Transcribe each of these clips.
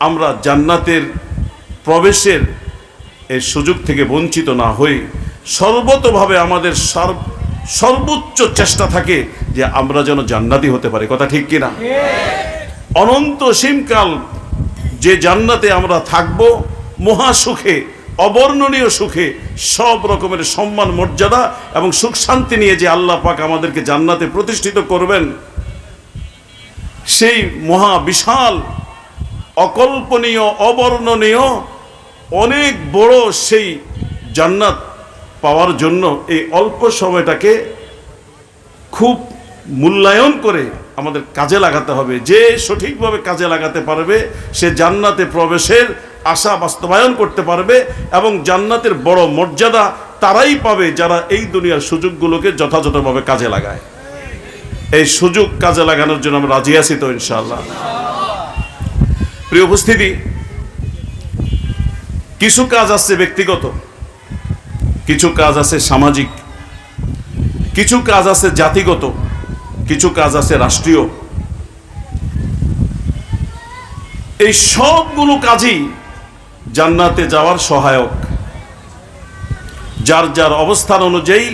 আমরা জান্নাতের প্রবেশের এই সুযোগ থেকে বঞ্চিত না হই। সর্বতভাবে আমাদের সর্ব সর্বোচ্চ চেষ্টা থাকে যে আমরা যেন জান্নাতি হতে পারি। কথা ঠিক কিনা? অনন্ত সীমকাল যে জান্নাতে আমরা থাকব মহা সুখে অবর্ণনীয় সুখে, সব রকমের সম্মান, মর্যাদা এবং সুখ শান্তি নিয়ে যে আল্লাহ পাক আমাদেরকে জান্নাতে প্রতিষ্ঠিত করবেন, সেই মহা বিশাল অকল্পনীয়, অবর্ণনীয়, অনেক বড় সেই জান্নাত পাওয়ার জন্য এই অল্প সময়টাকে খুব মূল্যায়ন করে আমাদের কাজে লাগাতে হবে। যে সঠিকভাবে কাজে লাগাতে পারবে, সে জান্নাতে প্রবেশের আশা বাস্তবায়ন করতে পারবে এবং জান্নাতের বড় মর্যাদা তারাই পাবে যারা এই দুনিয়ার সুযোগগুলোকে যথাযথভাবে কাজে লাগায়। এই সুযোগ কাজে লাগানোর জন্য আমরা রাজি আছি তো ইনশাআল্লাহ। প্রিয় উপস্থিতি, কিছু কাজ আছে ব্যক্তিগত, কিছু কাজ আছে সামাজিক, কিছু কাজ আছে জাতিগত, কিছু কাজ আছে রাষ্ট্রীয়। এই সবগুলো কাজই জান্নাতে যাওয়ার সহায়ক। যার যার অবস্থান অনুযায়ী,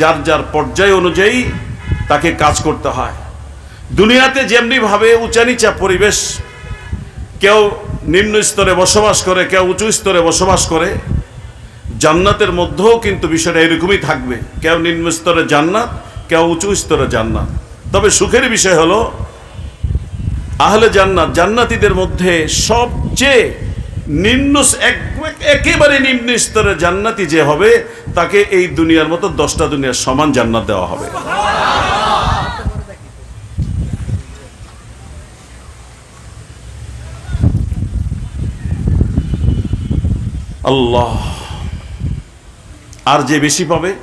যার যার পর্যায় অনুযায়ী তাকে কাজ করতে হয়। দুনিয়াতে যেমনি ভাবে উঁচা নিচা পরিবেশ কেউ নিম্ন স্তরে বসবাস করে, কেউ উঁচু স্তরে বসবাস করে, জান্নাতের মধ্যেও কিন্তু বিষয়টা এরকমই থাকবে। কেউ নিম্ন স্তরে জান্নাত, কেউ উঁচু স্তরে জান্নাত। তবে সুখের বিষয় হলো, আহলে জান্নাত, জান্নাতীদের মধ্যে সবচেয়ে নিম্ন এক- একেবারে নিম্ন স্তরে জান্নাতি যে হবে, তাকে এই দুনিয়ার মতো দশটা দুনিয়ার সমান জান্নাত দেওয়া হবে। আল্লাহ। আর যে বেশি পাবে,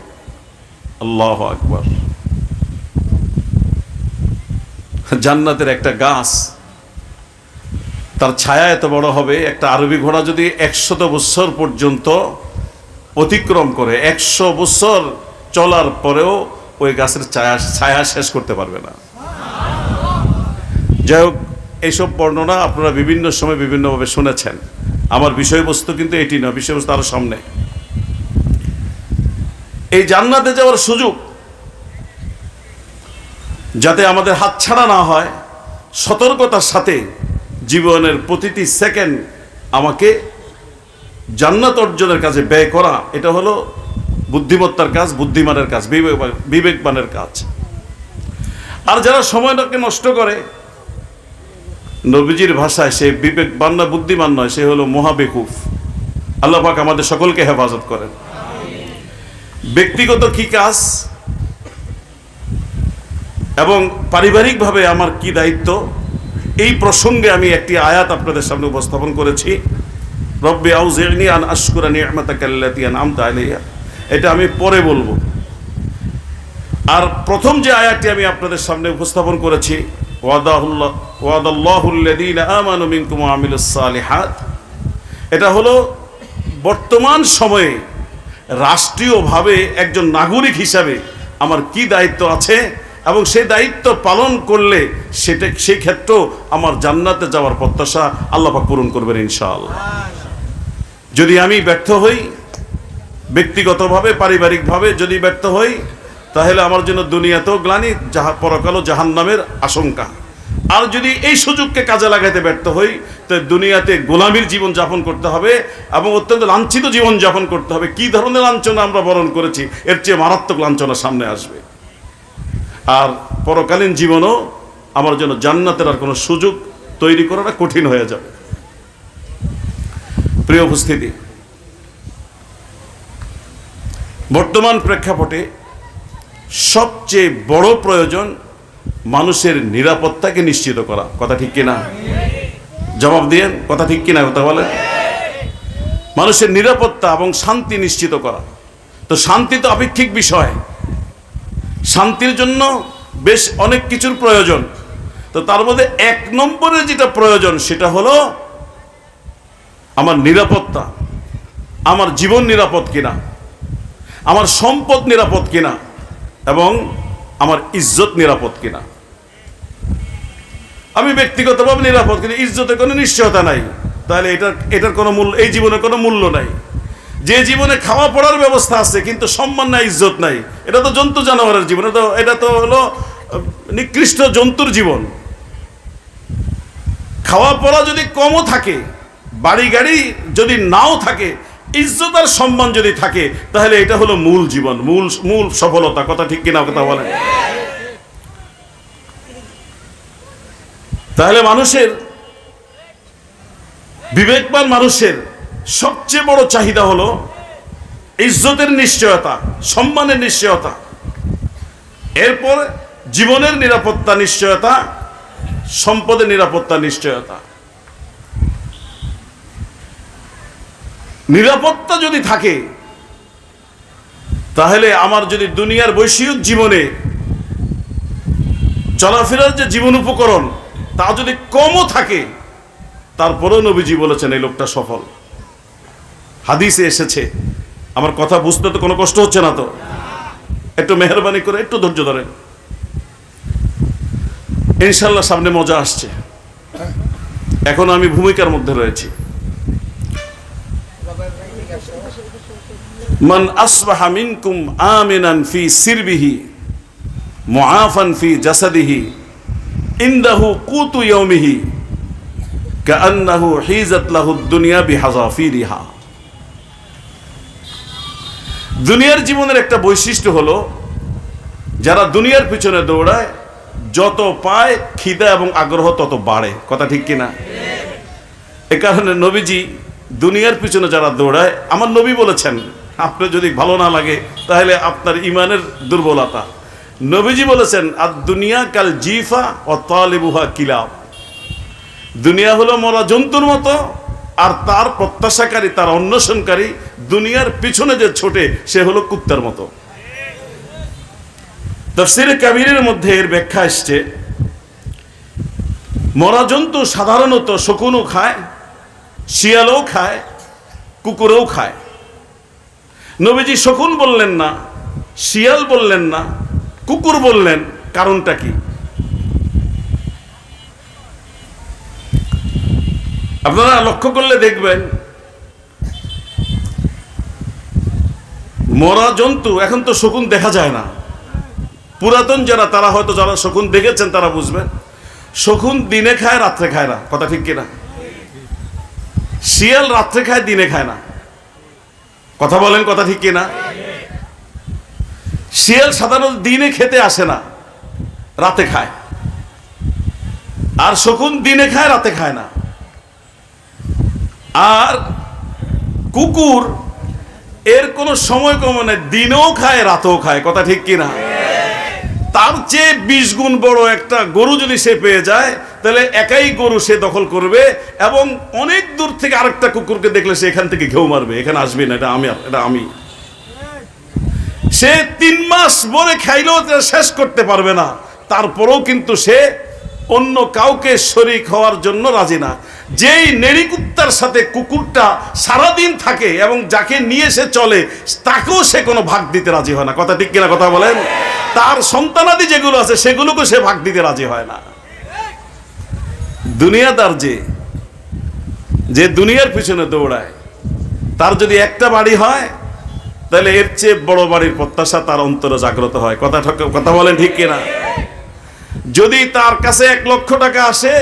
আল্লাহ আকবর। জান্নাতের একটা গাছ, তার ছায়া এত বড় হবে, একটা আরবি ঘোড়া যদি একশত বৎসর পর্যন্ত অতিক্রম করে, একশো বৎসর চলার পরেও ওই গাছের ছায়া ছায়া শেষ করতে পারবে না। যাই হোক, এইসব বর্ণনা আপনারা বিভিন্ন সময় বিভিন্নভাবে শুনেছেন। আমার বিষয়বস্তু কিন্তু এটি নয় বিষয়বস্তু আরও সামনে। এই জান্নাতে যাওয়ার সুযোগ যাতে আমাদের হাতছাড়া না হয়, সতর্কতার সাথে জীবনের প্রতিটি সেকেন্ড আমাকে জান্নাত অর্জনের কাজে ব্যয় করা, এটা হলো বুদ্ধিমত্তার কাজ, বুদ্ধিমানের কাজ, বিবেক- বিবেকবানের কাজ। আর যারা সময়টাকে নষ্ট করে নবীজির ভাষায় সে বিবেকবান না বুদ্ধিমান নয়, সে হলো মহাবেকুফ। আল্লাহ পাক আমাদের সকলকে হেফাজত করেন। ব্যক্তিগত কি কাজ এবং পারিবারিকভাবে আমার কি দায়িত্ব, এই প্রসঙ্গে আমি একটি আয়াত আপনাদের সামনে উপস্থাপন করেছি। রব্বি আউজিরনি আন আশকুরা নি'মাতাকাল্লাতী আনআমতা আলাইহা। এটা আমি পরে বলব। আর প্রথম যে আয়াতটি আমি আপনাদের সামনে উপস্থাপন করেছি এটা হলো বর্তমান সময়ে রাষ্ট্রীয়ভাবে একজন নাগরিক হিসাবে আমার কি দায়িত্ব আছে এবং সেই দায়িত্ব পালন করলে সেটা, সেই ক্ষেত্রেও আমার জান্নাতে যাওয়ার প্রত্যাশা আল্লাপাক পূরণ করবেন ইনশাআল্লাহ। যদি আমি ব্যর্থ হই, ব্যক্তিগতভাবে, পারিবারিকভাবে যদি ব্যর্থ হই তাহলে আমার জন্য দুনিয়াতেও গ্লানি যাহা পরকালও জাহান নামের আশঙ্কা। আর যদি এই সুযোগকে কাজে লাগাইতে ব্যর্থ হই, তো দুনিয়াতে গোলামির জীবন যাপন করতে হবে এবং অত্যন্ত লাঞ্ছিত জীবন যাপন করতে হবে। কি ধরনের লাঞ্ছনা আমরা বরণ করেছি? এর চেয়ে মারাত্মক লাঞ্ছনা সামনে আসবে। আর পরকালীন জীবনও আমার জন্য জান্নাতের আর কোনো সুযোগ তৈরি করাটা কঠিন হয়ে যাবে। প্রিয় উপস্থিতি, বর্তমান প্রেক্ষাপটে সবচেয়ে বড় প্রয়োজন মানুষের নিরাপত্তাকে নিশ্চিত করা। কথা ঠিক কিনা? জবাব দিয়েন, কথা ঠিক কিনা কথা বলেন? মানুষের নিরাপত্তা এবং শান্তি নিশ্চিত করা। তো শান্তি তো আপেক্ষিক বিষয়। শান্তির জন্য বেশ অনেক কিছুর প্রয়োজন। তো তার মধ্যে এক নম্বরে যেটা প্রয়োজন, সেটা হলো আমার নিরাপত্তা। আমার জীবন নিরাপদ কিনা? আমার সম্পদ নিরাপদ কিনা? এবং আমার ইজ্জত নিরাপদ কিনা? আমি ব্যক্তিগতভাবে নিরাপদ কিন্তু ইজ্জতের কোনো নিশ্চয়তা নাই। তাহলে এটার এটার কোনো মূল্য, এই জীবনের কোনো মূল্য নাই। যে জীবনে খাওয়া পড়ার ব্যবস্থা আছে, কিন্তু সম্মান নাই, ইজ্জত নাই, এটা তো জন্তু জানোয়ারের জীবন, এটা তো এটা তো হলো নিকৃষ্ট জন্তুর জীবন। খাওয়া পড়া যদি কমও থাকে, বাড়ি গাড়ি যদি নাও থাকে ইজ্জত আর সম্মান যদি থাকে, তাহলে এটা হলো মূল জীবন, মূল মূল সফলতা। কথা ঠিক কিনা কথা বলেন? তাহলে মানুষের, বিবেকবান মানুষের সবচেয়ে বড় চাহিদা হলো ইজ্জতের নিশ্চয়তা, সম্মানের নিশ্চয়তা। এরপর জীবনের নিরাপত্তা নিশ্চয়তা, সম্পদের নিরাপত্তা নিশ্চয়তা। নিরাপত্তা যদি থাকে, তাহলে আমার যদি দুনিয়ার বৈষয়িক জীবনে চলাফেরার যে জীবন উপকরণ, তা যদি কমও থাকে, তারপরেও নবীজি বলেছেন, এই লোকটা সফল। হাদিসে এসেছে, আমার কথা বুঝতে তো কোনো কষ্ট হচ্ছে না তো? একটু মেহরবানি করে, একটু ধৈর্য ধরেন। ইনশাল্লাহ সামনে মজা আসছে। এখন আমি ভূমিকার মধ্যে রয়েছি। মান আসবাহা মিনকুম আমিনান ফি সিরবিহি, মুআফান ফি জাসাদিহি, ইনদাহু কুতু ইয়াউমিহি, কাআন্নাহু হিজাত লাহু দুনিয়া বিহাযাফিরিহা। দুনিয়ার জীবনের একটা বৈশিষ্ট্য হলো, যারা দুনিয়ার পিছনে দৌড়ায়, যত পায় খিদা এবং আগ্রহ তত বাড়ে। কথা ঠিক কিনা? এ কারণে নবীজি দুনিয়ার পিছনে যারা দৌড়ায়, আমার নবী বলেছেন আপনার যদি ভালো না লাগে, তাহলে আপনার ইমানের দুর্বলতা। নবীজি বলেছেন আর দুনিয়া কাল জিফা ও তালিবুহা কিলাব। দুনিয়া হলো মরা জন্তুর মতো, আর তার প্রত্যাশাকারী, তার অন্বেষণকারী দুনিয়ার পিছনে যে ছোটে, সে হলো কুত্তার মতো। তফসিরে কাবিরের মধ্যে এর ব্যাখ্যা এসছে, মরা জন্তু সাধারণত শকুনও খায়, শিয়ালও খায়, কুকুরও খায়। নবীজি শকুন বললেন না, শিয়াল বললেন না, কুকুর বললেন, কারণটা কি? আপনারা লক্ষ্য করলে দেখবেন, মরা জন্তু এখন তো শকুন দেখা যায় না। পুরাতন যারা, তারা হয়তো যারা শকুন দেখেছেন, তারা বুঝবেন, শকুন দিনে খায়, রাত্রে খায় না। কথা ঠিক কিনা? শিয়াল রাত্রে খায়, দিনে খায় না। কথা বলেন কথা ঠিক কিনা? শিয়াল সাধারণত দিনে খেতে আসে না, রাতে খায়। আর শকুন দিনে খায়, রাতে খায় না। আর কুকুর এর কোনো সময় কম নেই, দিনেও খায়, রাতেও খায়। কথা ঠিক কিনা? তার চেয়ে বিশ গুণ বড় একটা গরু যদি সে পেয়ে যায়, তাহলে একাই গরু সে দখল করবে এবং অনেক দূর থেকে আরেকটা কুকুরকে দেখলে সে এখান থেকে ঘেউ মারবে। এখানে আসবে না, এটা আমি এটা আমি। সে তিন মাস বলে খাইলেও শেষ করতে পারবে না। তারপরেও কিন্তু সে অন্য কাউকে শরিক হওয়ার জন্য রাজি না। যেই নেড়ি কুত্তার সাথে কুকুরটা সারাদিন থাকে এবং যাকে নিয়ে সে চলে, তাকেও সে কোনো ভাগ দিতে রাজি হয় না। কথা ঠিক কিনা কথা বলেন? তার সন্তানাদি যেগুলো আছে, সেগুলোকে সে ভাগ দিতে রাজি হয় না। দুনিয়াদার যে যে দুনিয়ার পিছনে দৌড়ায়, তার যদি একটা বাড়ি হয়, তাহলে এর চেয়ে বড় বাড়ির প্রত্যাশা তার অন্তরে জাগ্রত হয়। কথা কথা বলেন ঠিক কিনা? যদি তার কাছে এক লক্ষ টাকা আসে,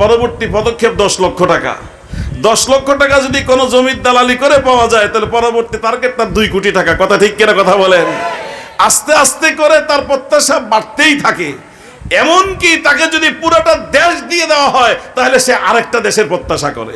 পরবর্তী পদক্ষেপ দশ লক্ষ টাকা। দশ লক্ষ টাকা যদি কোনো জমির দালালি করে পাওয়া যায়, তাহলে পরবর্তী টার্গেট তার দুই কোটি টাকা। কথা ঠিক কিনা, কথা বলেন? আস্তে আস্তে করে তার প্রত্যাশা বাড়তেই থাকে। এমনকি তাকে যদি পুরোটা দেশ দিয়ে দেওয়া হয়, তাহলে সে আরেকটা দেশের প্রত্যাশা করে।